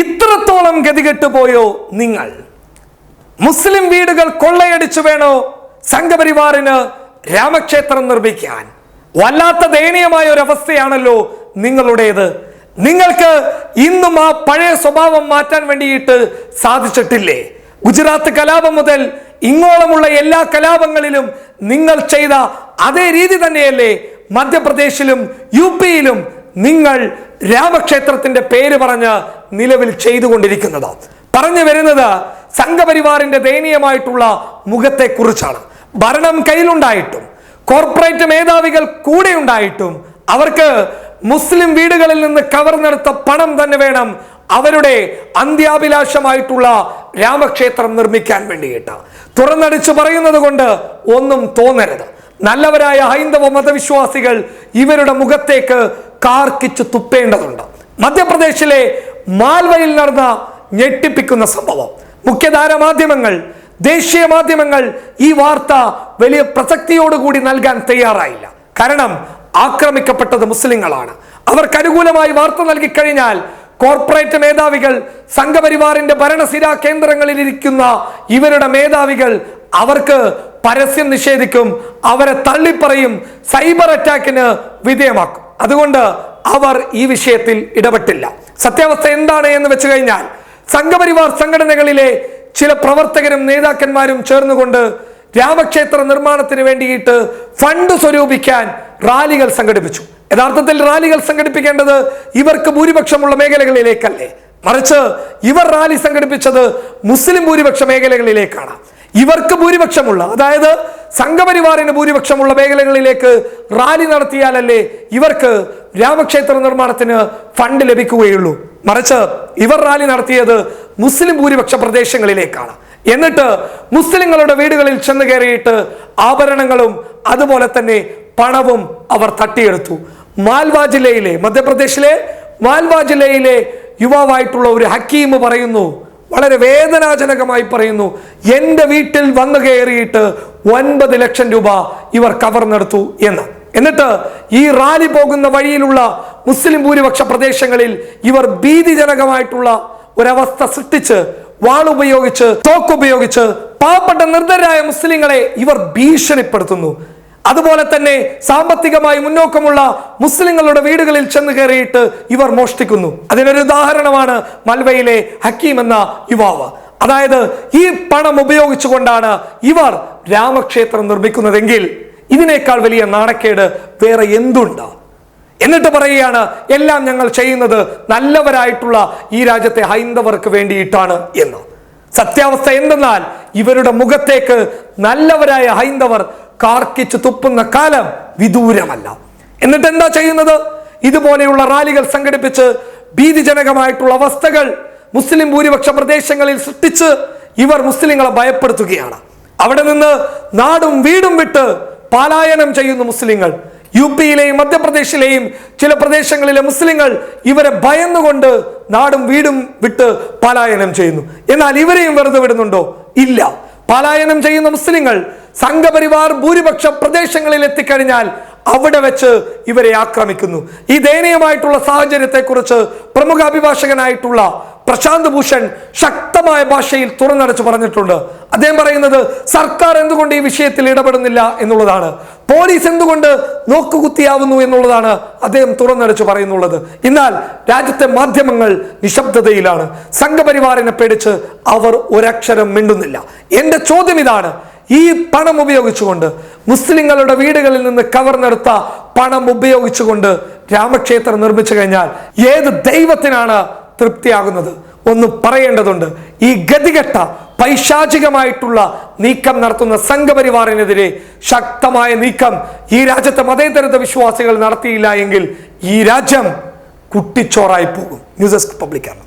ഇത്രത്തോളം ഗതികെട്ട് പോയോ നിങ്ങൾ? മുസ്ലിം വീടുകൾ കൊള്ളയടിച്ചു വേണോ സംഘപരിവാറിന് രാമക്ഷേത്രം നിർമ്മിക്കാൻ? വല്ലാത്ത ദയനീയമായ ഒരു അവസ്ഥയാണല്ലോ നിങ്ങളുടേത്. നിങ്ങൾക്ക് ഇന്നും ആ പഴയ സ്വഭാവം മാറ്റാൻ വേണ്ടിയിട്ട് സാധിച്ചിട്ടില്ലേ? ഗുജറാത്ത് കലാപം മുതൽ ഇങ്ങോളമുള്ള എല്ലാ കലാപങ്ങളിലും നിങ്ങൾ ചെയ്ത അതേ രീതി തന്നെയല്ലേ മധ്യപ്രദേശിലും യു പിയിലും നിങ്ങൾ രാമക്ഷേത്രത്തിന്റെ പേര് പറഞ്ഞ് നിലവിൽ ചെയ്തുകൊണ്ടിരിക്കുന്നത്. പറഞ്ഞു വരുന്നത് സംഘപരിവാറിന്റെ ദയനീയമായിട്ടുള്ള മുഖത്തെക്കുറിച്ചാണ്. ഭരണം കയ്യിലുണ്ടായിട്ടും കോർപ്പറേറ്റ് മേധാവികൾ കൂടെ ഉണ്ടായിട്ടും അവർക്ക് മുസ്ലിം വീടുകളിൽ നിന്ന് കവർന്നെടുത്ത പണം തന്നെ വേണം അവരുടെ അന്ത്യാഭിലാഷമായിട്ടുള്ള രാമക്ഷേത്രം നിർമ്മിക്കാൻ വേണ്ടിയിട്ട്. തുറന്നടിച്ചു പറയുന്നത് കൊണ്ട് ഒന്നും തോന്നരുത്. നല്ലവരായ ഹൈന്ദവ മതവിശ്വാസികൾ ഇവരുടെ മുഖത്തേക്ക് കാർക്കിച്ച് തുപ്പേണ്ടതുണ്ട്. മധ്യപ്രദേശിലെ മാൽവയിൽ നടന്ന ഞെട്ടിപ്പിക്കുന്ന സംഭവം. മുഖ്യധാര മാധ്യമങ്ങൾ ദേശീയ മാധ്യമങ്ങൾ ഈ വാർത്ത വലിയ പ്രസക്തിയോടുകൂടി നൽകാൻ തയ്യാറായില്ല. കാരണം ആക്രമിക്കപ്പെട്ടത് മുസ്ലിങ്ങളാണ്. അവർക്ക് അനുകൂലമായി വാർത്ത നൽകിക്കഴിഞ്ഞാൽ കോർപ്പറേറ്റ് മേധാവികൾ സംഘപരിവാറിന്റെ ഭരണസിരാ കേന്ദ്രങ്ങളിൽ ഇരിക്കുന്ന ഇവരുടെ മേധാവികൾ അവർക്ക് പരസ്യം നിഷേധിക്കും അവരെ തള്ളിപ്പറയും സൈബർ അറ്റാക്കിന് വിധേയമാക്കും. അതുകൊണ്ട് അവർ ഈ വിഷയത്തിൽ ഇടപെട്ടില്ല. സത്യാവസ്ഥ എന്താണ് എന്ന് വെച്ച് കഴിഞ്ഞാൽ സംഘപരിവാർ സംഘടനകളിലെ ചില പ്രവർത്തകരും നേതാക്കന്മാരും ചേർന്നുകൊണ്ട് രാമക്ഷേത്ര നിർമ്മാണത്തിന് വേണ്ടിയിട്ട് ഫണ്ട് സ്വരൂപിക്കാൻ റാലികൾ സംഘടിപ്പിച്ചു. യഥാർത്ഥത്തിൽ റാലികൾ സംഘടിപ്പിക്കേണ്ടത് ഇവർക്ക് ഭൂരിപക്ഷമുള്ള മേഖലകളിലേക്കല്ലേ. മറിച്ച് ഇവർ റാലി സംഘടിപ്പിച്ചത് മുസ്ലിം ഭൂരിപക്ഷ മേഖലകളിലേക്കാണ്. ഇവർക്ക് ഭൂരിപക്ഷമുള്ള അതായത് സംഘപരിവാറിന് ഭൂരിപക്ഷമുള്ള മേഖലകളിലേക്ക് റാലി നടത്തിയാലല്ലേ ഇവർക്ക് രാമക്ഷേത്ര നിർമ്മാണത്തിന് ഫണ്ട് ലഭിക്കുകയുള്ളൂ. മറിച്ച് ഇവർ റാലി നടത്തിയത് മുസ്ലിം ഭൂരിപക്ഷ പ്രദേശങ്ങളിലേക്കാണ്. എന്നിട്ട് മുസ്ലിങ്ങളുടെ വീടുകളിൽ ചെന്ന് കയറിയിട്ട് ആഭരണങ്ങളും അതുപോലെ തന്നെ പണവും അവർ തട്ടിയെടുത്തു. മാൽവ ജില്ലയിലെ മധ്യപ്രദേശിലെ മാൽവ ജില്ലയിലെ യുവാവായിട്ടുള്ള ഒരു ഹക്കീം പറയുന്നു വളരെ വേദനാജനകമായി പറയുന്നു എന്റെ വീട്ടിൽ വന്നു കയറിയിട്ട് ഒൻപത് ലക്ഷം രൂപ ഇവർ കവർന്നെടുത്തു എന്ന്. എന്നിട്ട് ഈ റാലി പോകുന്ന വഴിയിലുള്ള മുസ്ലിം ഭൂരിപക്ഷ പ്രദേശങ്ങളിൽ ഇവർ ഭീതിജനകമായിട്ടുള്ള ഒരവസ്ഥ സൃഷ്ടിച്ച് വാളുപയോഗിച്ച് തോക്കുപയോഗിച്ച് പാവപ്പെട്ട നിർദ്ധരായ മുസ്ലിങ്ങളെ ഇവർ ഭീഷണിപ്പെടുത്തുന്നു. അതുപോലെ തന്നെ സാമ്പത്തികമായി മുന്നോക്കമുള്ള മുസ്ലിങ്ങളുടെ വീടുകളിൽ ചെന്ന് കയറിയിട്ട് ഇവർ മോഷ്ടിക്കുന്നു. അതിനൊരു ഉദാഹരണമാണ് മൽവയിലെ ഹക്കീം എന്ന യുവാവ്. അതായത് ഈ പണം ഉപയോഗിച്ചുകൊണ്ടാണ് ഇവർ രാമക്ഷേത്രം നിർമ്മിക്കുന്നതെങ്കിൽ ഇതിനേക്കാൾ വലിയ നാണക്കേട് വേറെ എന്തുണ്ട്? എന്നിട്ട് പറയുകയാണ് എല്ലാം ഞങ്ങൾ ചെയ്യുന്നത് നല്ലവരായിട്ടുള്ള ഈ രാജ്യത്തെ ഹൈന്ദവർക്ക് വേണ്ടിയിട്ടാണ് എന്ന്. സത്യാവസ്ഥ എന്തെന്നാൽ ഇവരുടെ മുഖത്തേക്ക് നല്ലവരായ ഹൈന്ദവർ കാർക്കിച്ച് തുപ്പുന്ന കാലം വിദൂരമല്ല. എന്നിട്ട് എന്താ ചെയ്യുന്നത്? ഇതുപോലെയുള്ള റാലികൾ സംഘടിപ്പിച്ച് ഭീതിജനകമായിട്ടുള്ള അവസ്ഥകൾ മുസ്ലിം ഭൂരിപക്ഷ പ്രദേശങ്ങളിൽ സൃഷ്ടിച്ച് ഇവർ മുസ്ലിങ്ങളെ ഭയപ്പെടുത്തുകയാണ്. അവിടെ നിന്ന് നാടും വീടും വിട്ട് പലായനം ചെയ്യുന്നു മുസ്ലിങ്ങൾ യു പിയിലെയും മധ്യപ്രദേശിലെയും ചില പ്രദേശങ്ങളിലെ മുസ്ലിങ്ങൾ ഇവരെ ഭയന്നുകൊണ്ട് നാടും വീടും വിട്ട് പലായനം ചെയ്യുന്നു. എന്നാൽ ഇവരെയും വെറുതെ വിടുന്നുണ്ടോ? ഇല്ല. പലായനം ചെയ്യുന്ന മുസ്ലിങ്ങൾ സംഘപരിവാർ ഭൂരിപക്ഷ പ്രദേശങ്ങളിൽ എത്തിക്കഴിഞ്ഞാൽ അവിടെ വെച്ച് ഇവരെ ആക്രമിക്കുന്നു. ഈ ദയനീയമായിട്ടുള്ള സാഹചര്യത്തെക്കുറിച്ച് പ്രമുഖ അഭിഭാഷകനായിട്ടുള്ള പ്രശാന്ത് ഭൂഷൺ ശക്തമായ ഭാഷയിൽ തുറന്നടച്ച് പറഞ്ഞിട്ടുണ്ട്. അദ്ദേഹം പറയുന്നത് സർക്കാർ എന്തുകൊണ്ട് ഈ വിഷയത്തിൽ ഇടപെടുന്നില്ല എന്നുള്ളതാണ്. പോലീസ് എന്തുകൊണ്ട് നോക്കുകുത്തിയാവുന്നു എന്നുള്ളതാണ് അദ്ദേഹം തുറന്നടച്ച് പറയുന്നുള്ളത്. എന്നാൽ രാജ്യത്തെ മാധ്യമങ്ങൾ നിശബ്ദതയിലാണ്. സംഘപരിവാറിനെ പേടിച്ച് അവർ ഒരക്ഷരം മിണ്ടുന്നില്ല. എന്റെ ചോദ്യം ഇതാണ്. ഈ പണം ഉപയോഗിച്ചുകൊണ്ട് മുസ്ലിങ്ങളുടെ വീടുകളിൽ നിന്ന് കവർന്നെടുത്ത പണം ഉപയോഗിച്ചുകൊണ്ട് രാമക്ഷേത്രം നിർമ്മിച്ചു കഴിഞ്ഞാൽ ഏത് ദൈവത്തിനാണ് തൃപ്തിയാകുന്നത്. ഒന്ന് പറയേണ്ടതുണ്ട് ഈ ഗതികെട്ട പൈശാചികമായിട്ടുള്ള നീക്കം നടത്തുന്ന സംഘപരിവാറിനെതിരെ ശക്തമായ നീക്കം ഈ രാജ്യത്തെ മതേതരത്വ വിശ്വാസികൾ നടത്തിയില്ല എങ്കിൽ ഈ രാജ്യം കുട്ടിച്ചോറായി പോകും. News desk പബ്ലിക്കാണ്